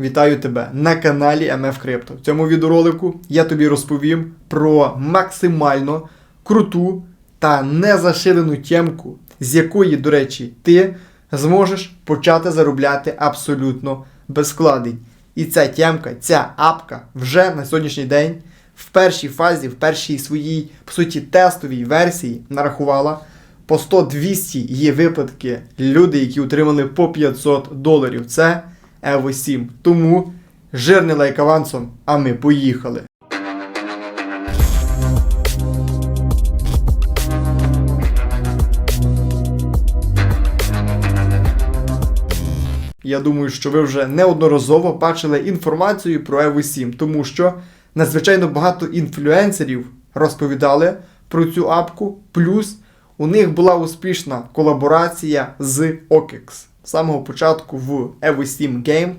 Вітаю тебе на каналі MF Crypto. В цьому відеоролику я тобі розповім про максимально круту та незаширену тємку, з якої, до речі, ти зможеш почати заробляти абсолютно без вкладень. І ця тємка, ця апка вже на сьогоднішній день в першій фазі, в першій своїй, по суті, тестовій версії нарахувала по 100-200 є випадки люди, які отримали по 500 доларів. Це Evo 7. Тому жирний лайк авансом, а ми поїхали. Я думаю, що ви вже неодноразово бачили інформацію про Evo 7, тому що надзвичайно багато інфлюенсерів розповідали про цю апку. Плюс у них була успішна колаборація з OKEX. З самого початку в Evo 7 Game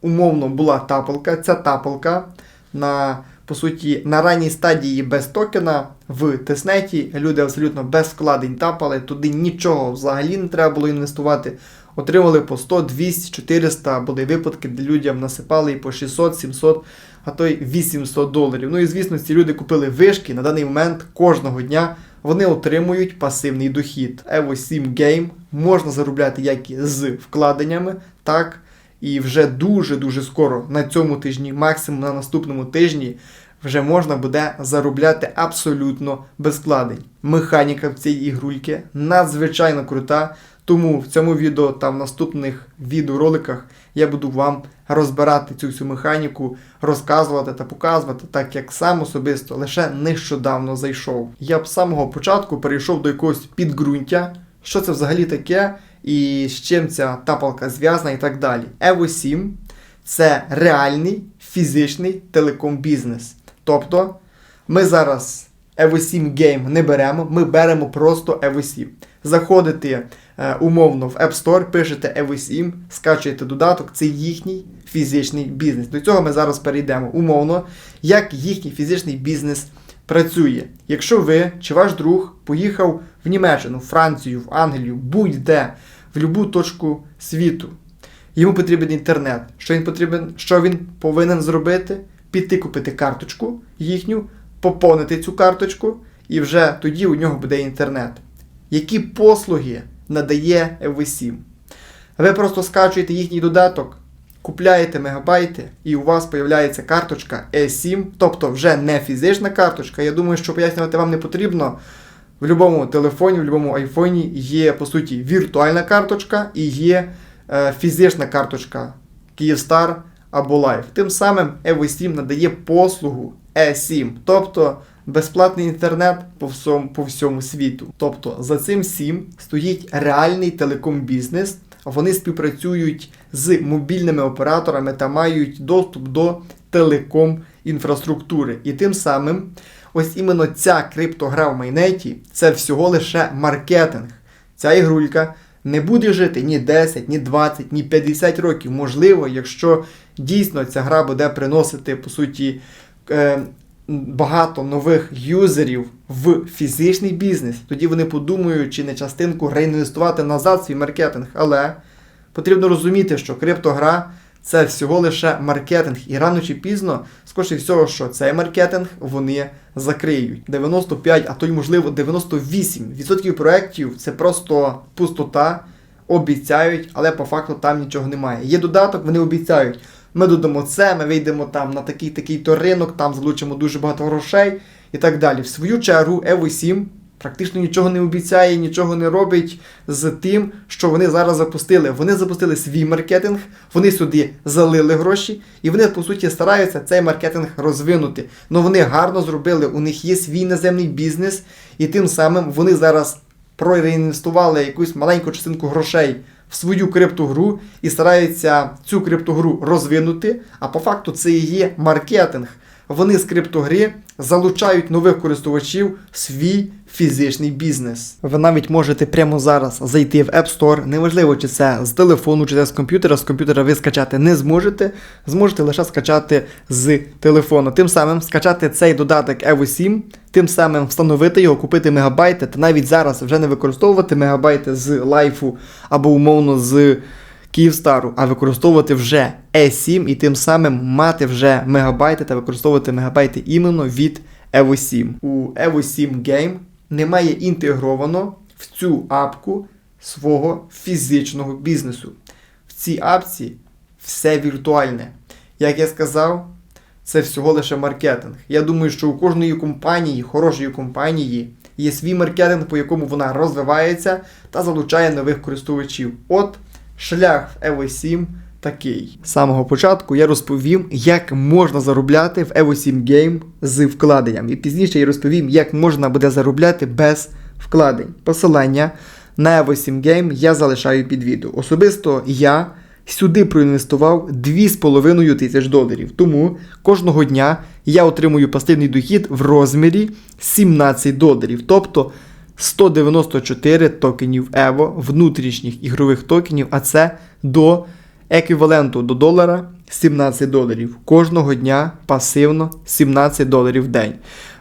умовно була тапалка. Ця тапалка на по суті на ранній стадії без токена в тиснеті люди абсолютно без вкладень тапали, туди нічого взагалі не треба було інвестувати. Отримали по 100, 200, 400, були випадки, де людям насипали і по 600, 700, а то й 800 доларів. Ну і звісно, ці люди купили вишки. На даний момент кожного дня вони отримують пасивний дохід. Evo 7 Game можна заробляти як і з вкладеннями, так і вже дуже-дуже скоро на цьому тижні, максимум на наступному тижні, вже можна буде заробляти абсолютно без вкладень. Механіка в цій ігрульки надзвичайно крута. Тому в цьому відео та в наступних відеороликах я буду вам розбирати цю всю механіку, розказувати та показувати, так як сам особисто лише нещодавно зайшов. Я б з самого початку перейшов до якогось підґрунтя, що це взагалі таке, і з чим ця тапалка зв'язана і так далі. Evo 7 це реальний фізичний телеком-бізнес. Тобто ми зараз Evo 7 Game не беремо, ми беремо просто Evo 7. Заходите е, умовно в App Store, пишете Evo 7, скачуєте додаток, це їхній фізичний бізнес. До цього ми зараз перейдемо умовно, як їхній фізичний бізнес працює. Якщо ви чи ваш друг поїхав в Німеччину, в Францію, в Англію, будь-де, в будь-яку точку світу, йому потрібен інтернет. Що він потрібен, що він повинен зробити? Піти купити карточку їхню, поповнити цю карточку, і вже тоді у нього буде інтернет. Які послуги надає Evo 7? Ви просто скачуєте їхній додаток, купляєте мегабайти, і у вас з'являється карточка E7, тобто вже не фізична карточка. Я думаю, що пояснювати вам не потрібно. В будь-якому телефоні, в будь-якому айфоні є, по суті, віртуальна карточка і є е, фізична карточка Kyivstar або Live. Тим самим Evo 7 надає послугу E7, тобто безплатний інтернет по всьому, по всьому світу. Тобто за цим всім стоїть реальний телеком-бізнес. Вони співпрацюють з мобільними операторами та мають доступ до телеком-інфраструктури. І тим самим, ось іменно ця криптогра в майнеті це всього лише маркетинг. Ця ігрулька не буде жити ні 10, ні 20, ні 50 років. Можливо, якщо дійсно ця гра буде приносити, по суті, е, багато нових юзерів в фізичний бізнес, тоді вони подумають, чи не частинку реінвестувати назад свій маркетинг. Але потрібно розуміти, що криптогра це всього лише маркетинг, і рано чи пізно, скоріше всього, що цей маркетинг вони закриють. 95, а то й можливо 98% проєктів це просто пустота. Обіцяють, але по факту там нічого немає. Є додаток, вони обіцяють. Ми додамо це, ми вийдемо там на такий такий то ринок, там залучимо дуже багато грошей і так далі. В свою чергу Evo 7 практично нічого не обіцяє, нічого не робить з тим, що вони зараз запустили. Вони запустили свій маркетинг, вони сюди залили гроші, і вони, по суті, стараються цей маркетинг розвинути. Ну вони гарно зробили, у них є свій наземний бізнес, і тим самим вони зараз проінвестували якусь маленьку частинку грошей в свою криптогру і старається цю криптогру розвинути. А по факту це і є маркетинг. Вони з криптогри залучають нових користувачів в свій фізичний бізнес. Ви навіть можете прямо зараз зайти в App Store. Неважливо, чи це з телефону, чи це з комп'ютера. З комп'ютера ви скачати не зможете. Зможете лише скачати з телефону. Тим самим скачати цей додаток Evo 7, тим самим встановити його, купити мегабайти, та навіть зараз вже не використовувати мегабайти з лайфу або умовно з Київстару, а використовувати вже E7 і тим самим мати вже мегабайти та використовувати мегабайти іменно від Evo 7. У Evo 7 Game немає інтегровано в цю апку свого фізичного бізнесу. В цій апці все віртуальне. Як я сказав, це всього лише маркетинг. Я думаю, що у кожної компанії, хорошої компанії, є свій маркетинг, по якому вона розвивається та залучає нових користувачів. От шлях в Evo 7 такий. З самого початку я розповім, як можна заробляти в Evo 7 Game з вкладенням. І пізніше я розповім, як можна буде заробляти без вкладень. Посилання на Evo 7 Game я залишаю під відео. Особисто я сюди проінвестував 2,5 тисяч доларів. Тому кожного дня я отримую пасивний дохід в розмірі 17 доларів. Тобто 194 токенів EVO внутрішніх ігрових токенів, а це до еквіваленту до долара 17 доларів. Кожного дня пасивно 17 доларів в день.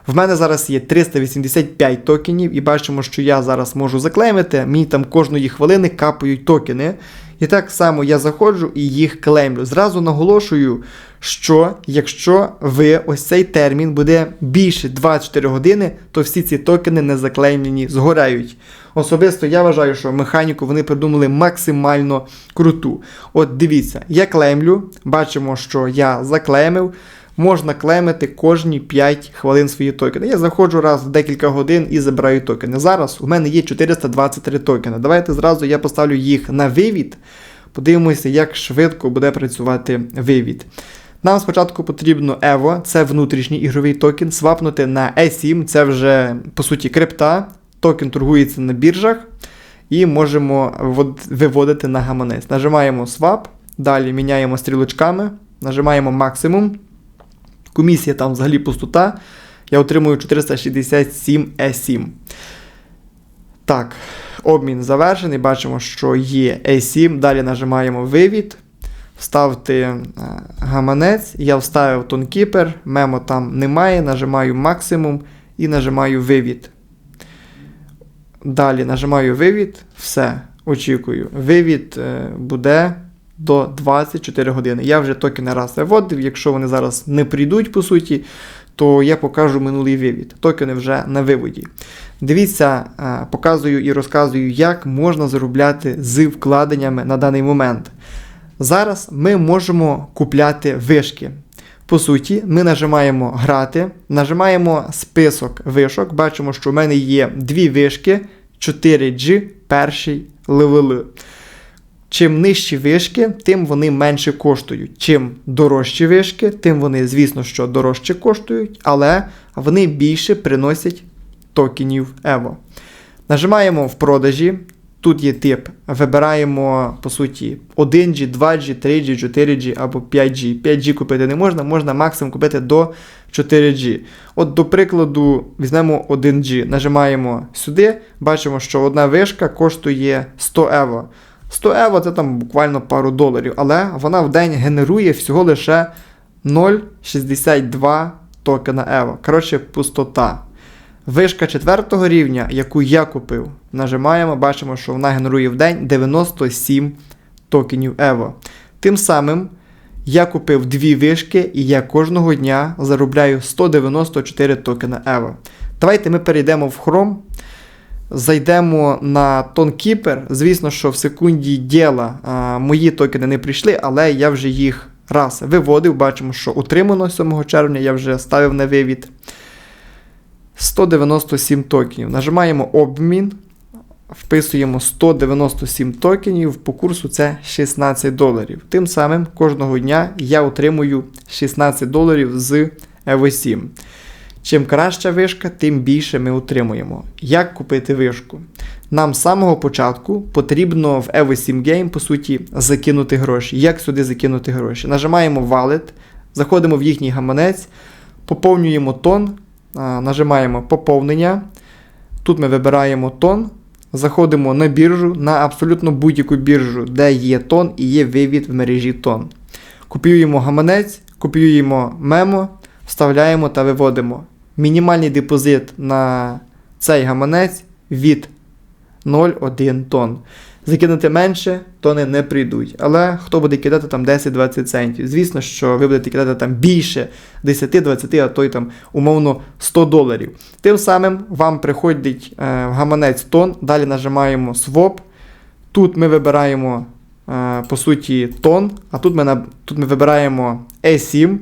В мене зараз є 385 токенів, і бачимо, що я зараз можу заклеймити. Мені там кожної хвилини капають токени. І так само я заходжу і їх клеймлю. Зразу наголошую, що якщо ви ось цей термін буде більше 24 години, то всі ці токени не заклеймлені згорають. Особисто я вважаю, що механіку вони придумали максимально круту. От дивіться, я клеймлю, бачимо, що я заклеймив. Можна клеймити кожні 5 хвилин свої токени. Я заходжу раз в декілька годин і забираю токени. Зараз у мене є 423 токени. Давайте зразу я поставлю їх на вивід. Подивимося, як швидко буде працювати вивід. Нам спочатку потрібно EVO, це внутрішній ігровий токен, свапнути на E7, це вже по суті крипта. Токен торгується на біржах і можемо виводити на гаманець. Нажимаємо Swap, далі міняємо стрілочками, нажимаємо максимум. Комісія там взагалі пустота. Я отримую 467 E7. Так, обмін завершений. Бачимо, що є E7. Далі нажимаємо вивід. Вставити е, гаманець. Я вставив тонкіпер, мемо там немає. Нажимаю максимум і нажимаю вивід. Далі нажимаю вивід. Все. Очікую. Вивід е, буде до 24 години. Я вже токени раз виводив. Якщо вони зараз не прийдуть, по суті, то я покажу минулий вивід. Токени вже на виводі. Дивіться, показую і розказую, як можна заробляти з вкладеннями на даний момент. Зараз ми можемо купляти вишки. По суті, ми нажимаємо грати, нажимаємо список вишок. Бачимо, що в мене є дві вишки 4G перший левели. Чим нижчі вишки, тим вони менше коштують. Чим дорожчі вишки, тим вони, звісно, що дорожче коштують, але вони більше приносять токенів EVO. Нажимаємо в продажі. Тут є тип. Вибираємо, по суті, 1G, 2G, 3G, 4G або 5G. 5G купити не можна, можна максимум купити до 4G. От, до прикладу, візьмемо 1G. Нажимаємо сюди, бачимо, що одна вишка коштує 100 Ево. 100 Ево це там буквально пару доларів, але вона в день генерує всього лише 0,62 токена Ево. Коротше, пустота. Вишка четвертого рівня, яку я купив, нажимаємо, бачимо, що вона генерує в день 97 токенів Ево. Тим самим я купив дві вишки і я кожного дня заробляю 194 токена Ево. Давайте ми перейдемо в Chrome. Зайдемо на TonKeeper. Звісно, що в секунді діла мої токени не прийшли, але я вже їх раз виводив. Бачимо, що утримано 7 червня, я вже ставив на вивід. 197 токенів. Нажимаємо обмін. Вписуємо 197 токенів, по курсу це 16 доларів. Тим самим кожного дня я отримую 16 доларів з EVO 7. Чим краща вишка, тим більше ми отримуємо. Як купити вишку? Нам з самого початку потрібно в Evo 7 Game, по суті, закинути гроші. Як сюди закинути гроші? Нажимаємо Wallet, заходимо в їхній гаманець, поповнюємо тон, нажимаємо поповнення. Тут ми вибираємо тон, заходимо на біржу, на абсолютно будь-яку біржу, де є тон і є вивід в мережі тон. Копіюємо гаманець, копіюємо мемо, вставляємо та виводимо мінімальний депозит на цей гаманець від 0,1 тонн. Закинути менше, то вони не прийдуть. Але хто буде кидати там 10-20 центів? Звісно, що ви будете кидати там більше 10-20, а то й там умовно 100 доларів. Тим самим вам приходить е, гаманець тон, далі нажимаємо Swap. Тут ми вибираємо е, по суті тон, а тут ми, тут ми вибираємо E7,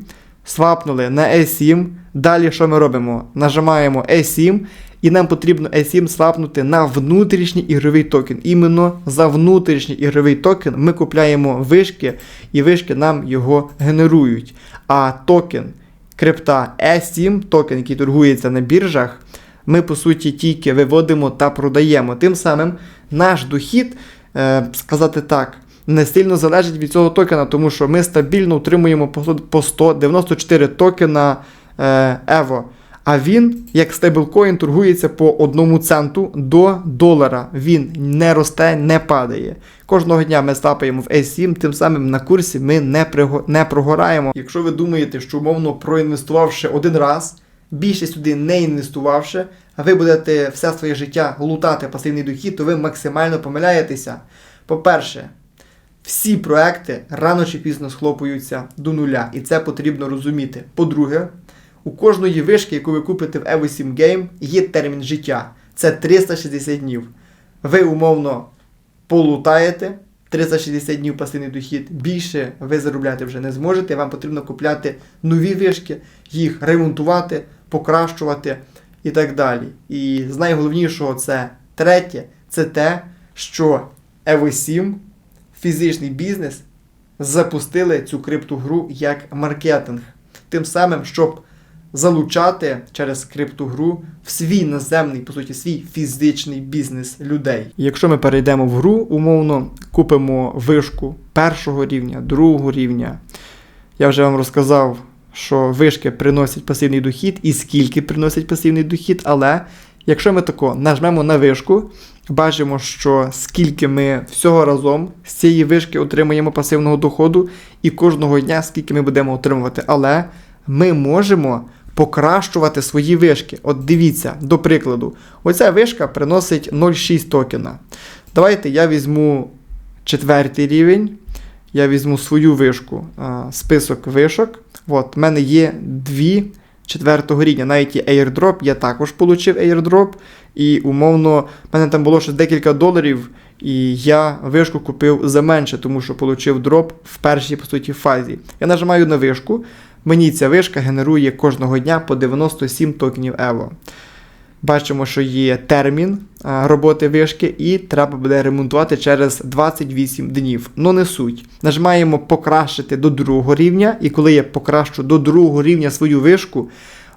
свапнули на E7. Далі що ми робимо? Нажимаємо E7, і нам потрібно E7 свапнути на внутрішній ігровий токен. Іменно за внутрішній ігровий токен ми купляємо вишки, і вишки нам його генерують. А токен крипта E7, токен, який торгується на біржах, ми по суті тільки виводимо та продаємо. Тим самим наш дохід, е, сказати так, не сильно залежить від цього токена, тому що ми стабільно утримуємо по по 194 токена е, EVO. А він, як стейблкоін, торгується по одному центу до долара. Він не росте, не падає. Кожного дня ми стапаємо в S7, тим самим на курсі ми не, приго- не прогораємо. Якщо ви думаєте, що умовно проінвестувавши один раз, більше сюди не інвестувавши, а ви будете все своє життя лутати пасивний дохід, то ви максимально помиляєтеся. По-перше, всі проекти рано чи пізно схлопуються до нуля, і це потрібно розуміти. По-друге, у кожної вишки, яку ви купите в Evo 7 Game, є термін життя. Це 360 днів. Ви умовно полутаєте 360 днів пасивний дохід. Більше ви заробляти вже не зможете. Вам потрібно купляти нові вишки, їх ремонтувати, покращувати і так далі. І з найголовнішого це третє, це те, що Evo 7 фізичний бізнес запустили цю криптогру як маркетинг. Тим самим, щоб залучати через криптогру в свій наземний, по суті, свій фізичний бізнес людей. Якщо ми перейдемо в гру, умовно купимо вишку першого рівня, другого рівня. Я вже вам розказав, що вишки приносять пасивний дохід і скільки приносять пасивний дохід, але якщо ми тако нажмемо на вишку, бачимо, що скільки ми всього разом з цієї вишки отримуємо пасивного доходу, і кожного дня скільки ми будемо отримувати. Але ми можемо покращувати свої вишки. От дивіться, до прикладу, оця вишка приносить 0,6 токена. Давайте я візьму четвертий рівень. Я візьму свою вишку, список вишок. От, в мене є дві четвертого рівня. Навіть є airdrop, я також отримав airdrop. І умовно, в мене там було ще декілька доларів, і я вишку купив за менше, тому що отримав дроп в першій, по суті, фазі. Я нажимаю на вишку. Мені ця вишка генерує кожного дня по 97 токенів EVO. Бачимо, що є термін роботи вишки, і треба буде ремонтувати через 28 днів. Ну не суть. Нажимаємо покращити до другого рівня, і коли я покращу до другого рівня свою вишку,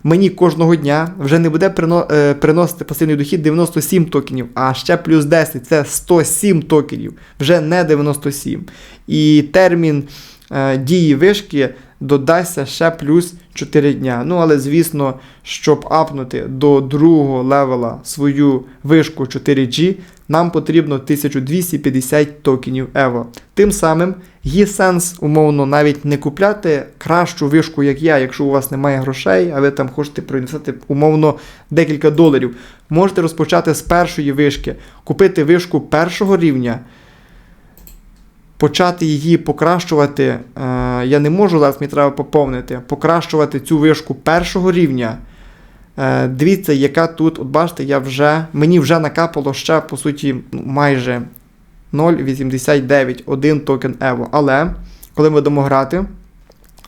мені кожного дня вже не буде е, приносити пасивний дохід 97 токенів, а ще плюс 10 це 107 токенів, вже не 97. І термін е, дії вишки додасться ще плюс 4 дня. Ну, але звісно, щоб апнути до другого левела свою вишку 4G, нам потрібно 1250 токенів EVO. Тим самим є сенс, умовно, навіть не купляти кращу вишку, як я, якщо у вас немає грошей, а ви там хочете проінвестувати умовно декілька доларів. Можете розпочати з першої вишки, купити вишку першого рівня почати її покращувати. Е, я не можу зараз, мені треба поповнити, покращувати цю вишку першого рівня. Е, дивіться, яка тут, от бачите, я вже, мені вже накапало ще, по суті, майже 0,89 один токен EVO. Але коли ми будемо грати,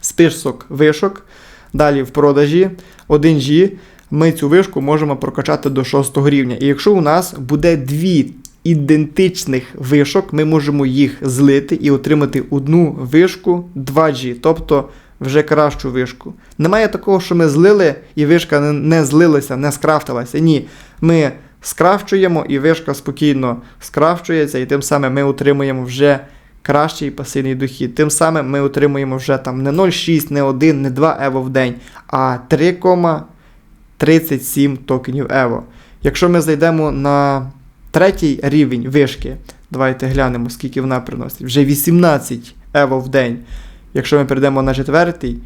список вишок, далі в продажі 1G, ми цю вишку можемо прокачати до 6 рівня. І якщо у нас буде дві ідентичних вишок, ми можемо їх злити і отримати одну вишку 2G, тобто вже кращу вишку. Немає такого, що ми злили і вишка не, злилася, не скрафтилася. Ні. Ми скрафчуємо і вишка спокійно скрафчується, і тим самим ми отримуємо вже кращий пасивний дохід. Тим самим ми отримуємо вже там не 0,6, не 1, не 2 ево в день, а 3,37 токенів ево. Якщо ми зайдемо на третій рівень вишки, давайте глянемо, скільки вона приносить. Вже 18 ево в день. Якщо ми перейдемо на четвертий,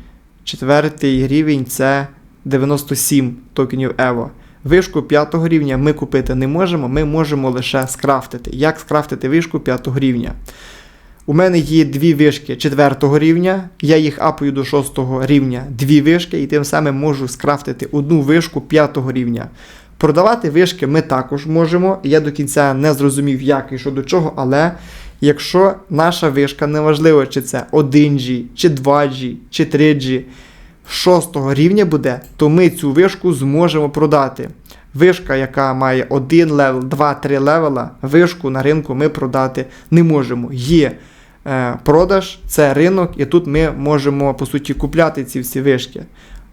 четвертий рівень це 97 токенів ево. Вишку 5 рівня ми купити не можемо, ми можемо лише скрафтити. Як скрафтити вишку 5 рівня? У мене є дві вишки 4 рівня, я їх апаю до 6 рівня дві вишки, і тим самим можу скрафтити одну вишку 5 рівня. Продавати вишки ми також можемо. Я до кінця не зрозумів, як і що до чого, але якщо наша вишка, неважливо, чи це 1G, чи 2G, чи 3G, 6 рівня буде, то ми цю вишку зможемо продати. Вишка, яка має 1 левел, 2-3 левела, вишку на ринку ми продати не можемо. Є е, продаж, це ринок, і тут ми можемо по суті купляти ці всі вишки.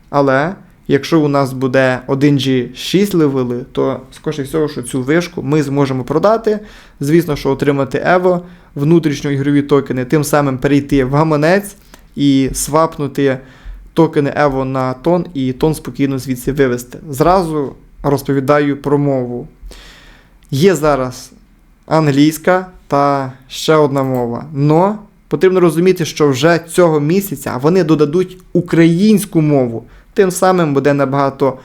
Але якщо у нас буде 1G 6 левели, то скоріше всього, що цю вишку ми зможемо продати. Звісно, що отримати Evo, внутрішньоігрові токени, тим самим перейти в гаманець і свапнути токени Evo на тон і тон спокійно звідси вивести. Зразу розповідаю про мову. Є зараз англійська та ще одна мова. Но потрібно розуміти, що вже цього місяця вони додадуть українську мову. Тим самим буде набагато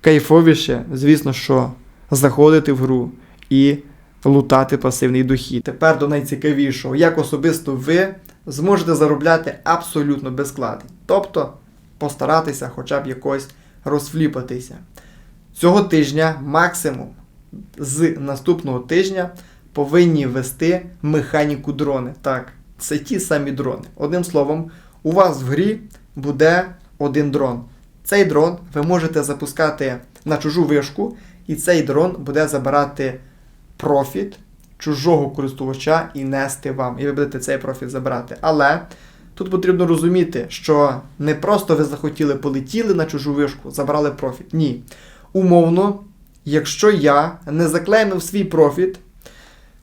кайфовіше, звісно, що заходити в гру і лутати пасивний дохід. Тепер до найцікавішого, як особисто ви зможете заробляти абсолютно без вкладень. Тобто постаратися хоча б якось розфліпатися. Цього тижня максимум з наступного тижня повинні ввести механіку дрони. Так, це ті самі дрони. Одним словом, у вас в грі буде один дрон. Цей дрон ви можете запускати на чужу вишку, і цей дрон буде забирати профіт чужого користувача і нести вам. І ви будете цей профіт забирати. Але тут потрібно розуміти, що не просто ви захотіли полетіли на чужу вишку, забрали профіт. Ні. Умовно, якщо я не заклеймив свій профіт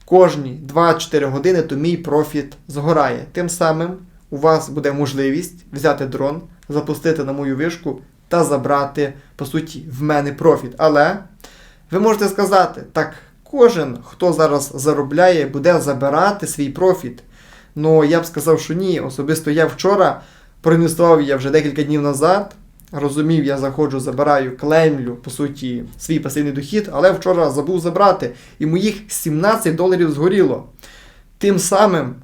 кожні 2-4 години, то мій профіт згорає. Тим самим у вас буде можливість взяти дрон, запустити на мою вишку та забрати, по суті, в мене профіт. Але ви можете сказати, так, кожен, хто зараз заробляє, буде забирати свій профіт. Ну, я б сказав, що ні. Особисто я вчора проінвестував я вже декілька днів назад. Розумів, я заходжу, забираю, клеймлю, по суті, свій пасивний дохід, але вчора забув забрати. І моїх 17 доларів згоріло. Тим самим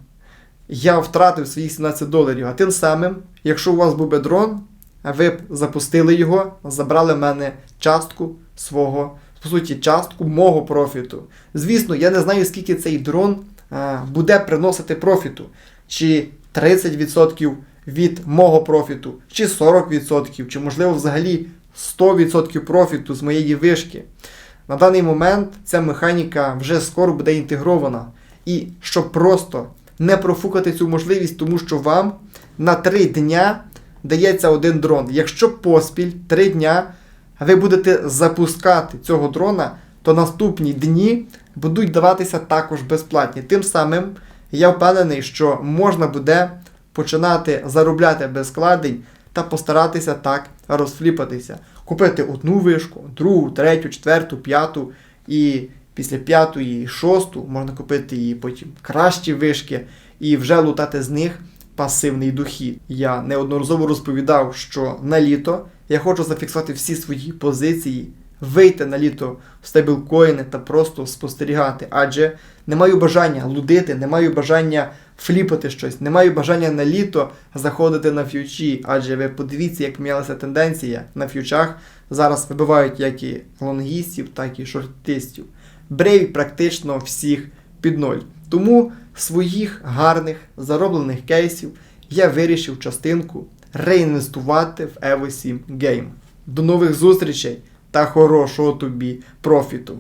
я втратив свої 17 доларів. А тим самим, якщо у вас був би дрон, ви б запустили його, забрали в мене частку свого, по суті, частку мого профіту. Звісно, я не знаю, скільки цей дрон а, буде приносити профіту. Чи 30% від мого профіту, чи 40%, чи, можливо, взагалі 100% профіту з моєї вишки. На даний момент ця механіка вже скоро буде інтегрована. І щоб просто не профукати цю можливість, тому що вам на 3 дня дається один дрон. Якщо поспіль 3 дня ви будете запускати цього дрона, то наступні дні будуть даватися також безплатні. Тим самим я впевнений, що можна буде починати заробляти без складень та постаратися так розфліпатися. Купити одну вишку, другу, третю, четверту, п'яту і після п'ятої, шосту можна купити і потім кращі вишки і вже лутати з них пасивний дохід. Я неодноразово розповідав, що на літо я хочу зафіксувати всі свої позиції, вийти на літо в стейблкоїни та просто спостерігати, адже не маю бажання лудити, не маю бажання фліпати щось, не маю бажання на літо заходити на ф'ючі, адже ви подивіться, як помінялася тенденція на ф'ючах. Зараз вибивають як і лонгістів, так і шортистів. Бреють практично всіх під ноль. Тому своїх гарних зароблених кейсів я вирішив частинку реінвестувати в Evo 7 Game. До нових зустрічей та хорошого тобі профіту!